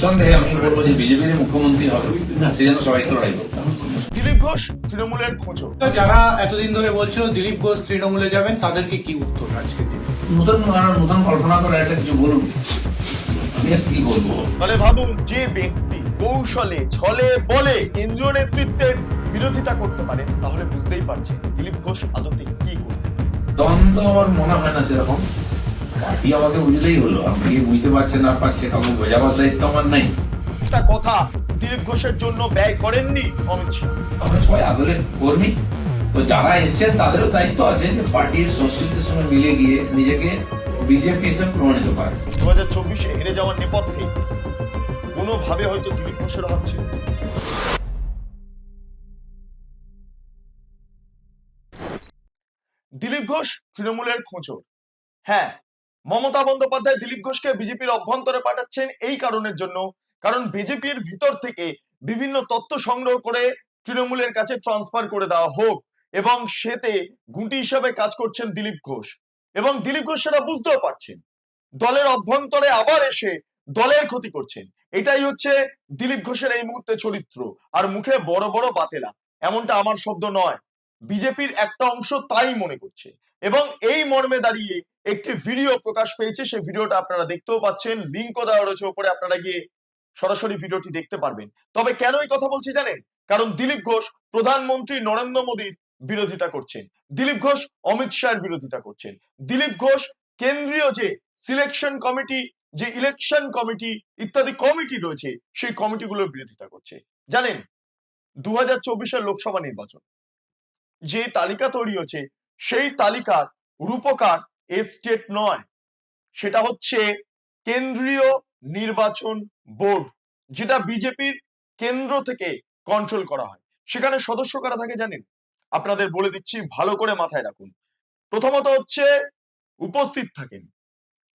নিঃসন্দেহে আমি বলব যে বিজেপির মুখ্যমন্ত্রী হবে। সে যেন সবাইকে লড়াই করতে হবে দিলীপ ঘোষ তৃণমূলের খোঁজো। যারা এতদিন ধরে বলছিল দিলীপ ঘোষ তৃণমূলে যাবেন তাদেরকে কি উত্তর আজকে নতুন নতুন কল্পনা করে একটা কিছু বলুন। আমি কি বলব? তাহলে ভাবুন যে ব্যক্তি কৌশলে ছলে বলে কেন্দ্রীয় নেতৃত্বের বিরোধিতা করতে পারে তাহলে বুঝতেই পারছেন দিলীপ ঘোষ আদতে কি করবে। দ্বন্দ্ব আমার মনে হয় না সেরকম। পার্টি আমাকে বুঝলেই হলো। আপনি কি বুঝতে পারছেন না পারছে কাউকে বোঝাবার দায়িত্ব আমার নাই। একটা কথা দিলীপ ঘোষের জন্য ব্যয় করেননি অমিত শাহ। আমরা সবাই আদলে কর্মী। তো যারা এসছেন তাদেরও দায়িত্ব আছে যে পার্টির সংস্কৃতির সঙ্গে মিলে গিয়ে নিজেকে বিজেপি হিসেবে প্রমাণিত করে দু হাজার চব্বিশে হেরে যাওয়ার নেপথ্যে কোনোভাবে হয়তো দিলীপ ঘোষের হচ্ছে দিলীপ ঘোষ তৃণমূলের খোঁচর হ্যাঁ মমতা বন্দ্যোপাধ্যায় দিলীপ ঘোষকে বিজেপির অভ্যন্তরে পাঠাচ্ছেন এই কারণের জন্য। কারণ বিজেপির ভিতর থেকে বিভিন্ন তথ্য সংগ্রহ করে তৃণমূলের কাছে ট্রান্সফার করে দেওয়া হোক এবং সেতে গুটি হিসাবে কাজ করছেন দিলীপ ঘোষ। এবং দিলীপ ঘোষ সেটা বুঝতেও পারছেন। দলের অভ্যন্তরে আবার এসে দলের ক্ষতি করছেন। এটাই হচ্ছে দিলীপ ঘোষের এই মুহূর্তে চরিত্র। আর মুখে বড় বড় বাতেলা। এমনটা আমার শব্দ নয়। বিজেপির একটা অংশ তাই মনে করছে। এবং এই মর্মে দাঁড়িয়ে একটি ভিডিও প্রকাশ পেয়েছে, সেই ভিডিওটা আপনারা দেখতেও পাচ্ছেন। লিঙ্কও দেওয়া রয়েছে উপরে আপনারা গিয়ে সরাসরি ভিডিওটি দেখতে পারবেন। তবে কেন এই কথা বলছি জানেন? কারণ দিলীপ ঘোষ প্রধানমন্ত্রী নরেন্দ্র মোদীর বিরোধিতা করছেন। দিলীপ ঘোষ অমিত শাহের বিরোধিতা করছেন। দিলীপ ঘোষ কেন্দ্রীয় যে সিলেকশন কমিটি যে ইলেকশন কমিটি ইত্যাদি কমিটি রয়েছে, সেই কমিটিগুলোর বিরোধিতা করছে। জানেন? দু হাজার লোকসভা নির্বাচন। যে তালিকা তৈরি হয়েছে সেই তালিকার রূপকার এ স্টেট নয়। সেটা হচ্ছে কেন্দ্রীয় নির্বাচন বোর্ড, যেটা বিজেপির কেন্দ্র থেকে কন্ট্রোল করা হয়। সেখানে সদস্য কারা থাকে জানেন? আপনাদের বলে দিচ্ছি, ভালো করে মাথায় রাখুন। প্রথমত হচ্ছে উপস্থিত থাকেন।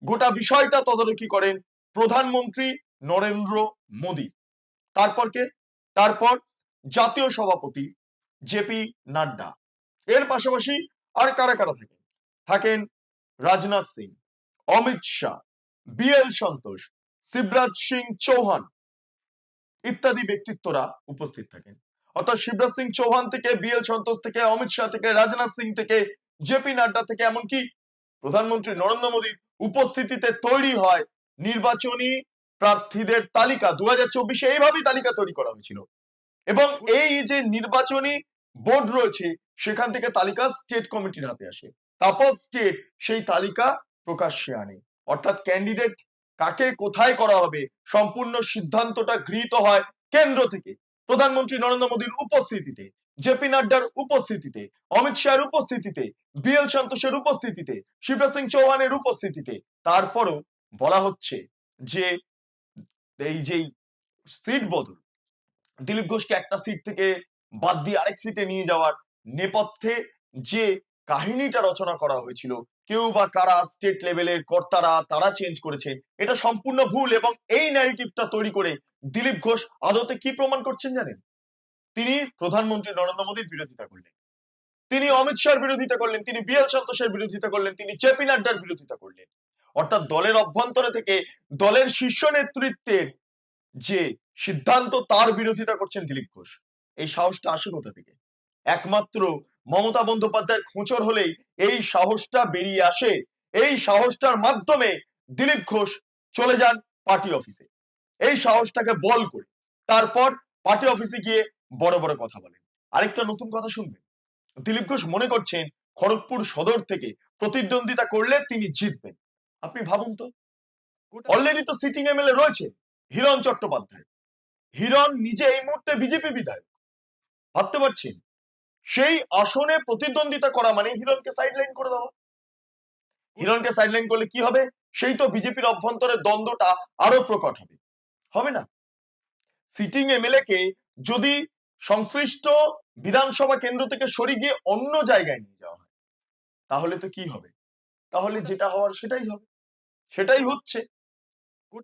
গোটা বিষয়টা তদারকি করেন প্রধানমন্ত্রী নরেন্দ্র মোদী। তারপর কে? তারপর জাতীয় সভাপতি জেপি নাড্ডা। এর পাশাপাশি আর কারা কারা থাকেন? থাকেন রাজনাথ সিং, অমিত শাহ বিএল সন্তোষ, শিবরাজ সিং চৌহান ইত্যাদি ব্যক্তিত্বরা উপস্থিত থাকেন। অর্থাৎ শিবরাজ সিং চৌহান থেকে বিএল সন্তোষ থেকে, অমিত শাহ থেকে, রাজনাথ সিং থেকে জেপি নাড্ডা থেকে এমনকি প্রধানমন্ত্রী নরেন্দ্র মোদীর উপস্থিতিতে তৈরি হয় নির্বাচনী প্রার্থীদের তালিকা। দু হাজার চব্বিশে এইভাবেই তালিকা তৈরি করা হয়েছিল। এবং এই যে নির্বাচনী বোর্ড রয়েছে, সেখান থেকে তালিকা স্টেট কমিটির হাতে আসে। তারপর স্টেট সেই তালিকা প্রকাশ্যে আনে। অর্থাৎ ক্যান্ডিডেট কাকে কোথায় করা হবে, সম্পূর্ণ সিদ্ধান্তটা গৃহীত হয় কেন্দ্র থেকে। প্রধানমন্ত্রী নরেন্দ্র মোদীর উপস্থিতিতে জেপি নাড্ডার উপস্থিতিতে, অমিত শাহের উপস্থিতিতে বিএল সন্তোষের উপস্থিতিতে, শিবরাজ সিং চৌহানের উপস্থিতিতে। তারপরও বলা হচ্ছে যে এই যেই সিট বদল দিলীপ ঘোষকে একটা সিট থেকে বাদ দিয়ে আরেক সিটে নিয়ে যাওয়ার নেপথ্যে যে কাহিনীটা রচনা করা হয়েছিল, কেউ বা কারা স্টেট লেভেলের কর্তারা তারা চেঞ্জ করেছেন এটা সম্পূর্ণ ভুল এবং এই ন্যারেটিভটা তৈরি করে দিলীপ ঘোষ আদতে কি প্রমাণ করছেন জানেন? তিনি প্রধানমন্ত্রী নরেন্দ্র মোদীর বিরোধিতা করলেন। তিনি অমিত শাহর বিরোধিতা করলেন, তিনি বিএল সন্তোষের বিরোধিতা করলেন, তিনি জেপি নাড্ডার বিরোধিতা করলেন। অর্থাৎ দলের অভ্যন্তরে থেকে দলের শীর্ষ নেতৃত্বের যে সিদ্ধান্ত তার বিরোধিতা করছেন দিলীপ ঘোষ। এই সাহসটা আসে কোথা থেকে? একমাত্র মমতা বন্দ্যোপাধ্যায়ের খোঁচর হলেই এই সাহসটা বেরিয়ে আসে। এই সাহসটার মাধ্যমে দিলীপ ঘোষ চলে যান পার্টি অফিসে। এই সাহসটাকে বল করে তারপর পার্টি অফিসে গিয়ে বড় বড় কথা বলেন। আরেকটা নতুন কথা শুনবেন। দিলীপ ঘোষ মনে করছেন খড়গপুর সদর থেকে প্রতিদ্বন্দ্বিতা করলে তিনি জিতবেন। আপনি ভাবুন তো অলরেডি তো সিটিং এমএলএ রয়েছে হিরণ চট্টোপাধ্যায়। হিরণ নিজে এই মুহূর্তে বিজেপি বিধায়ক। ভাবতে পারছেন সেই আসনে প্রতিদ্বন্দ্বিতা করা মানে হিরণকে সাইডলাইন করে দেওয়া। হিরণকে সাইডলাইন করলে কি হবে? সেই তো বিজেপির অভ্যন্তরে দ্বন্দ্বটা আরও প্রকট হবে। হবে না? সিটিং এমএলএ কে যদি সংশ্লিষ্ট বিধানসভা কেন্দ্র থেকে সরে গিয়ে অন্য জায়গায় নিয়ে যাওয়া হয়, তাহলে তো কি হবে? তাহলে যেটা হওয়ার সেটাই হবে। সেটাই হচ্ছে।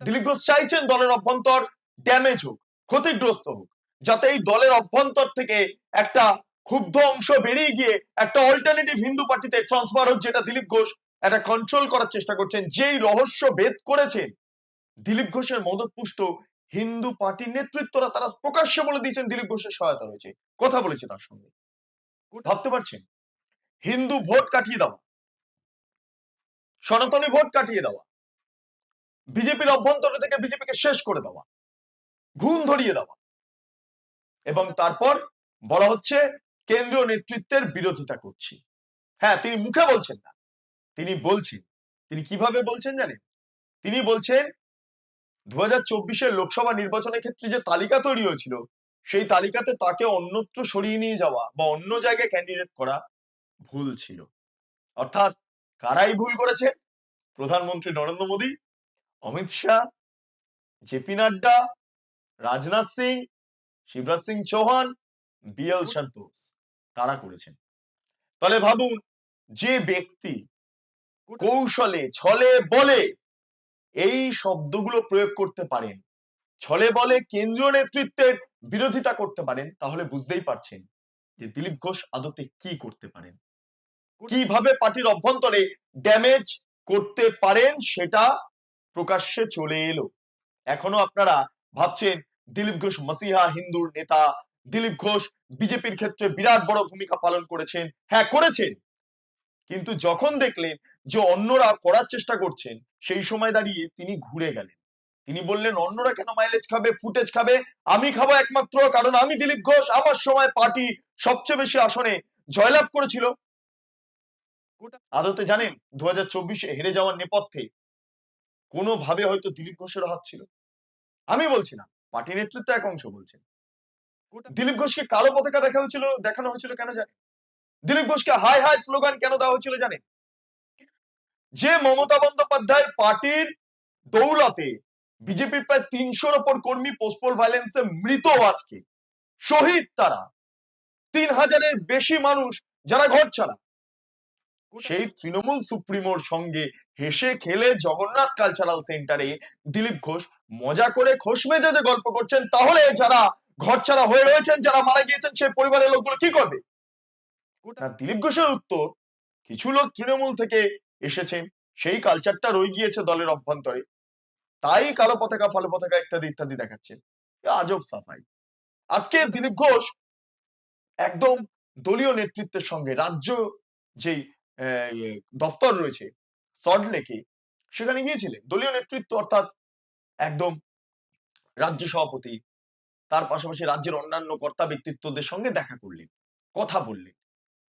দিলীপ ঘোষ চাইছেন দলের অভ্যন্তর ড্যামেজ হোক। ক্ষতিগ্রস্ত হোক, যাতে এই দলের অভ্যন্তর থেকে একটা ক্ষুব্ধ অংশ বেরিয়ে গিয়ে একটা অল্টারনেটিভ হিন্দু পার্টিতে ট্রান্সফার হোক, যেটা দিলীপ ঘোষ একটা কন্ট্রোল করার চেষ্টা করছেন, যেই রহস্য ভেদ করেছেন। দিলীপ ঘোষের মদতপুষ্ট হিন্দু পার্টির নেতৃত্বরা তারা প্রকাশ্যে বলে দিয়েছেন দিলীপ ঘোষের সহায়তা রয়েছে। কথা বলেছে তার সঙ্গে। ভাবতে পারছেন? হিন্দু ভোট কাটিয়ে দেওয়া। সনাতনী ভোট কাটিয়ে দেওয়া। বিজেপির অভ্যন্তর থেকে বিজেপিকে শেষ করে দেওয়া। ঘুম ধরিয়ে দেওয়া। এবং তারপর বলা হচ্ছে, কেন্দ্রীয় নেতৃত্বের বিরোধিতা করছি। হ্যাঁ তিনি মুখে বলছেন না। তিনি বলছেন, তিনি কীভাবে বলছেন জানেন? তিনি বলছেন দু হাজার চব্বিশের লোকসভা নির্বাচনের ক্ষেত্রে যে তালিকা তৈরি হয়েছিল, সেই তালিকাতে তাকে অন্যত্র সরিয়ে নিয়ে যাওয়া বা অন্য জায়গায় ক্যান্ডিডেট করা ভুল ছিল। অর্থাৎ কারাই ভুল করেছে? প্রধানমন্ত্রী নরেন্দ্র মোদী, অমিত শাহ জেপি নাড্ডা রাজনাথ সিং শিবরাজ সিং চৌহান বিএল সন্তোষ তারা করেছেন। তাহলে ভাবুন যে ব্যক্তি কৌশলে ছলে বলে এই শব্দগুলো প্রয়োগ করতে পারেন ছলে বলে কেন্দ্রীয় নেতৃত্বের বিরোধিতা করতে পারেন তাহলে বুঝতেই পারছেন যে দিলীপ ঘোষ আদতে কি করতে পারেন। কীভাবে পার্টির অভ্যন্তরে ড্যামেজ করতে পারেন সেটা প্রকাশ্যে চলে এলো। এখনও আপনারা ভাবছেন দিলীপ ঘোষ মসিহা, হিন্দুর নেতা। দিলীপ ঘোষ বিজেপির ক্ষেত্রে বিরাট বড় ভূমিকা পালন করেছেন। হ্যাঁ করেছেন। কিন্তু যখন দেখলেন যে অন্যরা করার চেষ্টা করছেন, সেই সময় দাঁড়িয়ে তিনি ঘুরে গেলেন। তিনি বললেন, অন্যরা কেন মাইলেজ খাবে ফুটেজ খাবে? আমি খাব একমাত্র, কারণ আমি দিলীপ ঘোষ, আমার সময় পার্টি সবচেয়ে বেশি আসনে জয়লাভ করেছিল। আদতে জানেন দু হাজার চব্বিশে হেরে যাওয়ার নেপথ্যে কোনোভাবে হয়তো দিলীপ ঘোষের হাত ছিল। আমি বলছি না। পার্টি নেতৃত্ব এক অংশ বলছেন। দিলীপ ঘোষকে কালো পতাকা দেখা হয়েছিল, দেখানো হয়েছিল কেন জানেন? দিলীপ ঘোষকে হাই হাই স্লোগান কেন দেওয়া হয়েছিল জানেন? যে মমতা বন্দ্যোপাধ্যায়ের পার্টির দৌলতে বিজেপির প্রায় তিনশোর ওপর কর্মী পোস্টপোল ভাইলেন্সে মৃত আজকে, শহীদ তারা। তিন হাজারের বেশি মানুষ যারা ঘর ছাড়া সেই তৃণমূল সুপ্রিমোর সঙ্গে হেসে খেলে জগন্নাথ কালচারাল সেন্টারে দিলীপ ঘোষ মজা করে খোশ মেজাজে গল্প করছেন। তাহলে যারা ঘর ছাড়া হয়ে রয়েছেন যারা মারা গিয়েছেন সেই পরিবারের লোকগুলো কি করবে? না দিলীপ ঘোষের উত্তর কিছু লোক তৃণমূল থেকে এসেছেন সেই কালচারটা রয়ে গিয়েছে দলের অভ্যন্তরে। তাই কালো পতাকা ফলে পতাকা ইত্যাদি ইত্যাদি দেখাচ্ছেন আজব সাফাই। আজকে দিলীপ ঘোষ একদম দলীয় নেতৃত্বের সঙ্গে রাজ্য যেই ইয়ে, দপ্তর রয়েছে। সল্ট লেকে। সেখানে গিয়েছিলেন। দলীয় নেতৃত্ব অর্থাৎ একদম রাজ্য সভাপতি, তার পাশাপাশি রাজ্যের অন্যান্য কর্তা ব্যক্তিত্বদের সঙ্গে দেখা করলেন, কথা বললেন।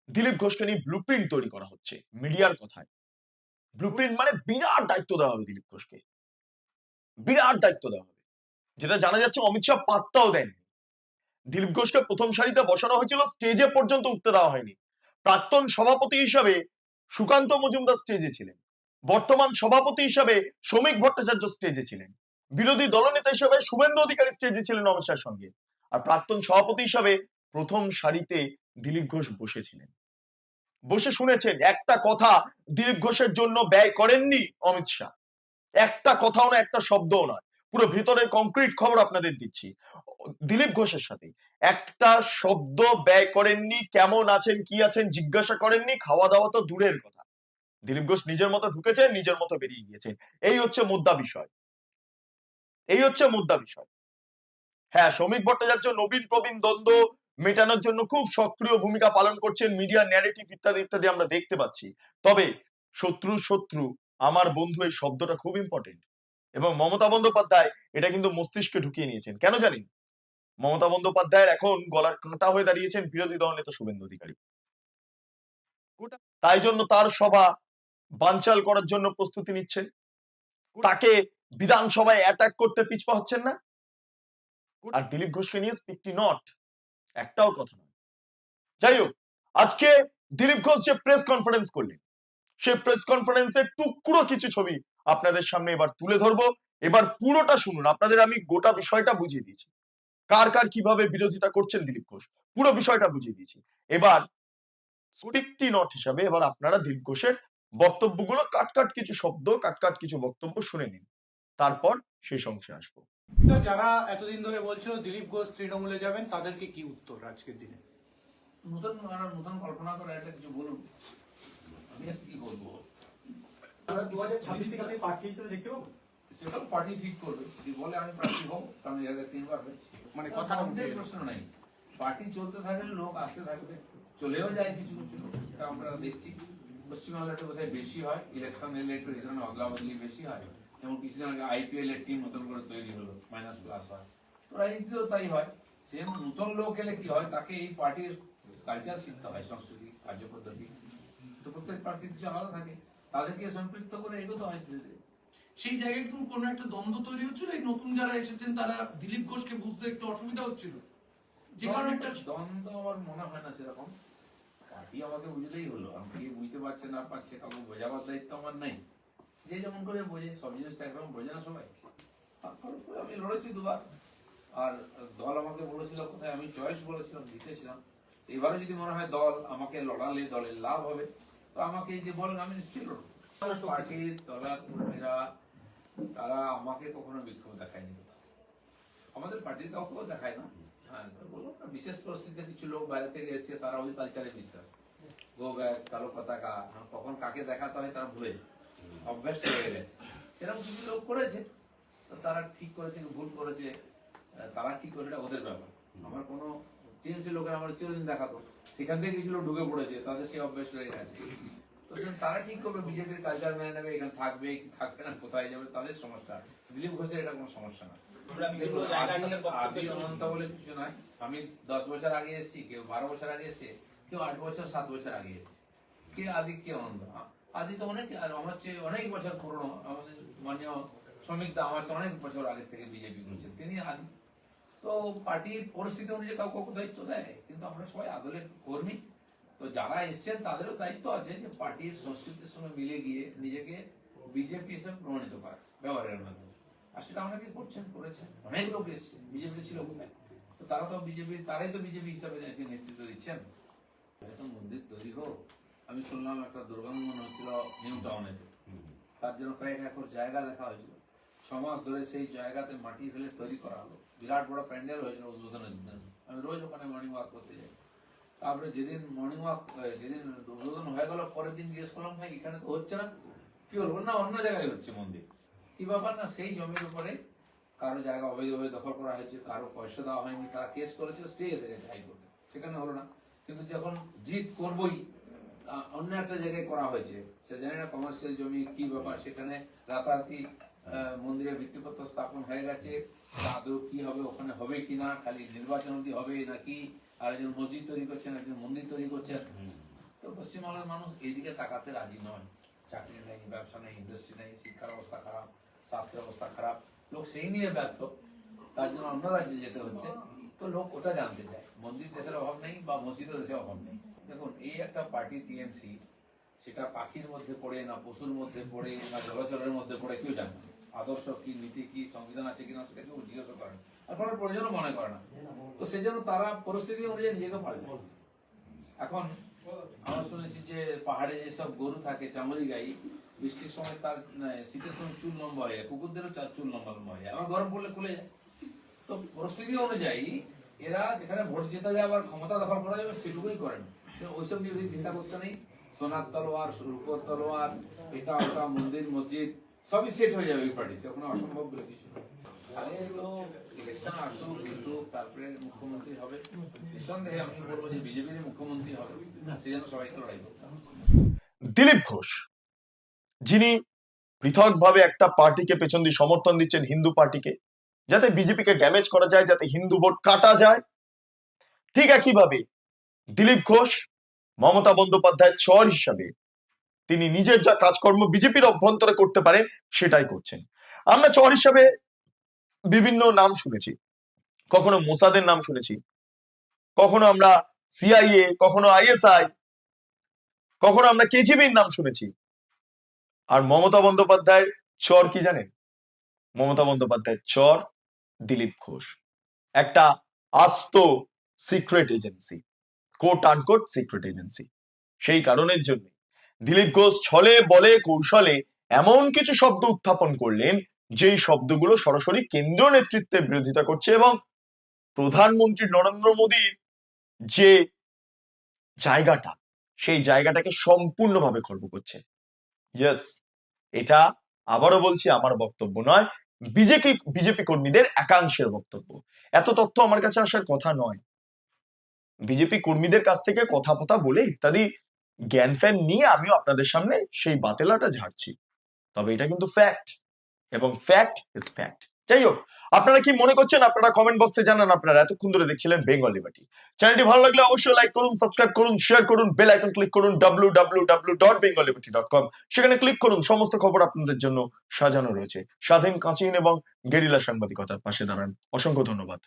দিলীপ ঘোষকে নিয়ে ব্লুপ্রিন্ট তৈরি করা হচ্ছে মিডিয়ার কথায়। ব্লুপ্রিন্ট মানে বিরাট দায়িত্ব দেওয়া হবে দিলীপ ঘোষকে। বিরাট দায়িত্ব দেওয়া হবে। যেটা জানা যাচ্ছে অমিত শাহ পাত্তাও দেননি। দিলীপ ঘোষকে প্রথম সারিতে বসানো হয়েছিল স্টেজে পর্যন্ত উঠতে দেওয়া হয়নি। প্রাক্তন সভাপতি হিসাবে সুকান্ত মজুমদার স্টেজে ছিলেন। বর্তমান সভাপতি হিসাবে শ্রমিক ভট্টাচার্য স্টেজে ছিলেন। বিরোধী দলনেতা হিসাবে শুভেন্দু অধিকারী স্টেজে ছিলেন অমিত সঙ্গে। আর প্রাক্তন সভাপতি হিসাবে প্রথম সারিতে দিলীপ ঘোষ বসেছিলেন বসে শুনেছেন, একটা কথা দিলীপ ঘোষের জন্য ব্যয় করেননি অমিত শাহ। একটা কথাও না, একটা শব্দও নয়। পুরো ভিতরের কংক্রিট খবর আপনাদের দিচ্ছি। দিলীপ ঘোষের সাথে। একটা শব্দ ব্যয় করেননি, কেমন আছেন, কি আছেন, জিজ্ঞাসা করেননি খাওয়া দাওয়া তো দূরের কথা। দিলীপ ঘোষ নিজের মতো ঢুকেছেন, নিজের মতো বেরিয়ে গিয়েছেন। এই হচ্ছে মুদ্রা বিষয়। এই হচ্ছে মুদ্রা বিষয়। হ্যাঁ শ্রমিক ভট্টাচার্য, নবীন প্রবীণ দ্বন্দ্ব মেটানোর জন্য খুব সক্রিয় ভূমিকা পালন করছেন মিডিয়া ন্যারেটিভ ইত্যাদি ইত্যাদি আমরা দেখতে পাচ্ছি। তবে শত্রু শত্রু, আমার বন্ধু, এই শব্দটা খুব ইম্পর্টেন্ট এবং মমতা বন্দ্যোপাধ্যায় এটা কিন্তু মস্তিষ্কে ঢুকিয়ে নিয়েছেন। কেন জানি মমতা বন্দ্যোপাধ্যায়ের এখন গলার কাঁটা হয়ে দাঁড়িয়েছেন বিরোধী দল নেতা শুভেন্দু অধিকারী। তাই জন্য তার সভা বানচাল করার জন্য প্রস্তুতি নিচ্ছেন। তাকে বিধানসভায় অ্যাটাক করতে পিছপা হচ্ছেন না। আর দিলীপ ঘোষকে নিয়ে স্পিকটি নট একটাও কথা নয়। যাই হোক আজকে দিলীপ ঘোষ যে প্রেস কনফারেন্স করলেন সে প্রেস কনফারেন্সের টুকরো কিছু ছবি আপনাদের সামনে এবার তুলে ধরবো। এবার পুরোটা শুনুন আপনাদের আমি গোটা বিষয়টা বুঝিয়ে দিয়েছি। কার কার কীভাবে বিরোধিতা করছেন দিলীপ ঘোষ পুরো বিষয়টা বুঝিয়ে দিয়েছি। এবার স্পিকটি নট হিসাবে এবার আপনারা দিলীপ ঘোষের বক্তব্যগুলো কাট কাট কিছু শব্দ কাট কাট কিছু বক্তব্য শুনে নিন। তারপর সেই অংশে আসব। যারা এতদিন ধরে বলছিল দিলীপ ঘোষ তৃণমূলে যাবেন তাদেরকে কি উত্তর আজকের দিনে? নতুন নতুন কল্পনা করে একটা কিছু বলুন। আমি আর কি দু হাজার ছাব্বিশ থেকে আপনি প্রার্থী হিসেবে দেখতে পাবো? সেটাও পার্টি ঠিক করবে। যদি বলে আমি প্রার্থী হব এর আগে তিনবার মানে আমাদের প্রশ্ন নাই। পার্টি চলতে থাকলে লোক আসতে থাকবে চলেও যায় কিছু কিছু সেটা আমরা দেখছি। পশ্চিমবাংলা একটু কোথায় বেশি হয় ইলেকশন এলে একটু ধরনের অদলা বদলি বেশি হয়। যেমন কিছুদিন আগে আইপিএল এর টিম নতুন করে তৈরি হলো মাইনাস প্লাস হয়। তো রাজনীতিতেও তাই হয়। সে নতুন লোক এলে কি হয়? তাকে এই পার্টির কালচার শিখতে হয় সংস্কৃতি কার্যপদ্ধতি। তো প্রত্যেক পার্টির কিছু আলাদা থাকে। তাদেরকে সম্পৃক্ত করে এগোতে হয় ধীরে ধীরে। সেই জায়গায় কি কোনো একটা দ্বন্দ্ব তৈরি হচ্ছিল এই নতুন যারা এসেছেন তারা দিলীপ ঘোষকে বুঝতে একটু অসুবিধা হচ্ছিল। যে কারণে একটা দ্বন্দ্ব আমার মনে হয় না সেরকম। পার্টি আমাকে বুঝলেই হলো আমি কে বুঝতে পারছে না পারছে কাউকে বোঝাবার দায়িত্ব আমার নেই। যে যেমন করে বোঝে সব জিনিস তো একরকম বোঝে না সবাই। তারপরে আমি লড়েছি দুবার। আর দল আমাকে বলেছিল কোথায় আমি চয়েস বলেছিলাম জিতেছিলাম। এবারে যদি মনে হয় দল আমাকে লড়ালে দলের লাভ হবে। তো আমাকে এই যে বলেন আমি নিশ্চয়ই লড়বো পার্টির দলের কর্মীরা তারা আমাকে কখনো বিক্ষোভ দেখায়নি। আমাদের পার্টির কাউকেও দেখায় না। হ্যাঁ বললাম না, বিশেষ পরিস্থিতিতে কিছু লোক বাইরে থেকে এসেছে তারা ওই কালচারে বিশ্বাস। গো ব্যাগ কালো পতাকা হ্যাঁ, কখন কাকে দেখাতে হয় তারা ভুলে। অভ্যাস হয়ে গেছে। সেরকম কিছু লোক করেছে। তারা ঠিক করেছে ভুল করেছে? তারা ঠিক করে ওদের ব্যাপার। আমার কোনো টিএমসি লোকের আমার চিরদিন দেখাতো। সেখান থেকে কিছু লোক ঢুকে পড়েছে তাদের সেই অভ্যাস হয়ে গেছে তো তারা ঠিক করবে? বিজেপির কালচার মেনে নেবে এখানে থাকবে কি থাকবে না কোথায় যাবে তাদের সমস্যা। দিলীপ ঘোষের এটা কোনো সমস্যা না। আদি- আদি অনন্ত বলে কিছু নাই। আমি দশ বছর আগে এসেছি কেউ বারো বছর আগে এসছে কেউ আট বছর সাত বছর আগে এসছে। কে আদি কে অনন্ত? আদি তো অনেক আর আমার চেয়ে অনেক বছর পুরনো আমাদের মাননীয় শ্রমিক দা আমার অনেক বছর আগে থেকে বিজেপি করছে তিনি আদি তো পার্টির পরিস্থিতি অনুযায়ী কাউকে কাউকে দায়িত্ব দেয় কিন্তু আমরা সবাই আদলের কর্মী। তো যারা এসছেন তাদেরও দায়িত্ব আছে যে পার্টির সংস্কৃতির সঙ্গে মিলে গিয়ে নিজেকে বিজেপি হিসেবে প্রমাণিত করা ব্যবহারের মাধ্যমে। আর সেটা অনেকে করছেন করেছেন। অনেক লোক এসছে বিজেপি ছিল কোথায় তো তারা তো বিজেপি তারাই তো বিজেপি হিসাবে নেতৃত্ব দিচ্ছেন। এখন মন্দির তৈরি হোক। আমি শুনলাম একটা দুর্গন্ধ মনে হচ্ছিল নিউ টাউনেতে তার জন্য কয়েক একর জায়গা দেখা হয়েছিল। ছ মাস ধরে সেই জায়গাতে মাটি ফেলে তৈরি করা হলো। বিরাট বড় প্যান্ডেল হয়েছিল উদ্বোধনের জন্য আমি রোজ ওখানে মর্নিং ওয়াক করতে যাই। তারপরে যেদিন মর্নিং ওয়াক যেদিন উদ্বোধন হয়ে গেল, পরের দিন জিজ্ঞেস করলাম ভাই, এখানে তো হচ্ছে না। কি বলব? না, অন্য জায়গায় হচ্ছে মন্দির। কি ব্যাপার না, সেই জমির উপরে কারও জায়গা অবৈধভাবে দখল করা হয়েছে, কারও পয়সা দেওয়া হয়নি, তারা কেস করেছে স্টে এসে গেছে হাইকোর্টে। সেখানে হলো না। কিন্তু যখন জিত করবই অন্য একটা জায়গায় করা হয়েছে, সে জানি না কমার্শিয়াল জমি কি ব্যাপার, সেখানে রাতারাতি মন্দিরের ভিত্তিপত্র স্থাপন হয়ে গেছে। আদৌ কি হবে, ওখানে হবে কিনা খালি নির্বাচন অব্দি হবে নাকি? আর একজন মসজিদ তৈরি করছেন, একজন মন্দির তৈরি করছেন। তো পশ্চিমবাংলার মানুষ এইদিকে তাকাতে রাজি নয়। চাকরি নেই, ব্যবসা নেই ইন্ডাস্ট্রি নেই, শিক্ষার অবস্থা খারাপ, স্বাস্থ্যের অবস্থা খারাপ। লোক সেই নিয়ে ব্যস্ত। তার জন্য অন্য রাজ্যে যেতে হচ্ছে। তো লোক ওটা জানতে চায়। মন্দির দেশের অভাব নেই বা মসজিদের দেশের অভাব নেই। দেখুন, এই একটা পার্টি টিএমসি, সেটা পাখির মধ্যে পড়ে না পশুর মধ্যে পড়ে না জলচরের মধ্যে পড়ে, কেউ জানে না। আদর্শ কি নীতি কি সংবিধান আছে কিনা সেটা কেউ জিজ্ঞাসা করে আর কোনো প্রয়োজনও মনে করে না। তো সেই জন্য তারা পরিস্থিতি অনুযায়ী নিজেকে পাল্টে এখন আমরা শুনেছি যে পাহাড়ে যেসব গরু থাকে চামড়ি গাই বৃষ্টির সময় তার আহ, শীতের সময় চুল লম্বা হয়ে যায় কুকুরদেরও চুল লম্বা লম্বা হয়ে যায়। আবার গরম পড়লে খুলে যায়। তো পরিস্থিতি অনুযায়ী এরা যেখানে ভোট জেতা যায় আবার ক্ষমতা দখল করা যাবে সেটুকুই করেন। ওইসব নিয়ে চিন্তা করতে নেই। সোনার তলোয়ার রূপর তলোয়ার এটা ওটা মন্দির মসজিদ সবই সেট হয়ে যাবে ওই পার্টিতে ওখানে অসম্ভব বলে কিছু। আগে তো ইলেকশন আসুক জিতুক তারপরে মুখ্যমন্ত্রী হবে। নিঃসন্দেহে আমি বলব যে বিজেপির মুখ্যমন্ত্রী হবে। সে যেন সবাইকে লড়াই করতে দিলীপ ঘোষ যিনি পৃথকভাবে একটা পার্টিকে পেছন দিয়ে সমর্থন দিচ্ছেন হিন্দু পার্টিকে যাতে বিজেপিকে ড্যামেজ করা যায় যাতে হিন্দু ভোট কাটা যায়। ঠিক একইভাবে দিলীপ ঘোষ মমতা বন্দ্যোপাধ্যায়ের চর হিসাবে তিনি নিজের যা কাজকর্ম বিজেপির অভ্যন্তরে করতে পারেন, সেটাই করছেন। আমরা চর হিসাবে বিভিন্ন নাম শুনেছি। কখনো মোসাদের নাম শুনেছি। কখনো আমরা সিআইএ কখনো আইএসআই কখনো আমরা কেজিবির নাম শুনেছি। আর মমতা বন্দ্যোপাধ্যায়ের চর কি জানেন? মমতা বন্দ্যোপাধ্যায়ের চর দিলীপ ঘোষ। একটা আস্ত secret agency quote unquote secret agency সেই কারণের জন্য দিলীপ ঘোষ ছলে, বলে, কৌশলে এমন কিছু শব্দ উত্থাপন করলেন, যেই শব্দগুলো সরাসরি কেন্দ্র নেতৃত্বের বিরোধিতা করছে এবং প্রধানমন্ত্রী নরেন্দ্র মোদীর যে জায়গাটা, সেই জায়গাটাকে সম্পূর্ণভাবে খর্ব করছে। ইয়েস এটা আবারও বলছি, আমার বক্তব্য নয়, বিজেপি বিজেপি কর্মীদের একাংশের বক্তব্য। এত তথ্য আমার কাছে আসার কথা নয়। বিজেপি কর্মীদের কাছ থেকে কথা ফথা বলে ইত্যাদি জ্ঞান ফ্যান নিয়ে আমিও আপনাদের সামনে সেই বাতেলাটা ঝাড়ছি। তবে এটা কিন্তু ফ্যাক্ট এবং ফ্যাক্ট ইজ ফ্যাক্ট যাই হোক আপনারা কি মনে করছেন? আপনারা কমেন্ট বক্সে জানান। আপনারা এতক্ষণ ধরে দেখছিলেন বেঙ্গল লিবার্টি চ্যানেলটি ভালো লাগলে অবশ্যই লাইক করুন সাবস্ক্রাইব করুন শেয়ার করুন বেল আইকন ক্লিক করুন W W W dot Bengal Liberty dot com সেখানে ক্লিক করুন, সমস্ত খবর আপনাদের জন্য সাজানো রয়েছে। স্বাধীন কাঁচিন এবং গেরিলা সাংবাদিকতার পাশে দাঁড়ান। অসংখ্য ধন্যবাদ।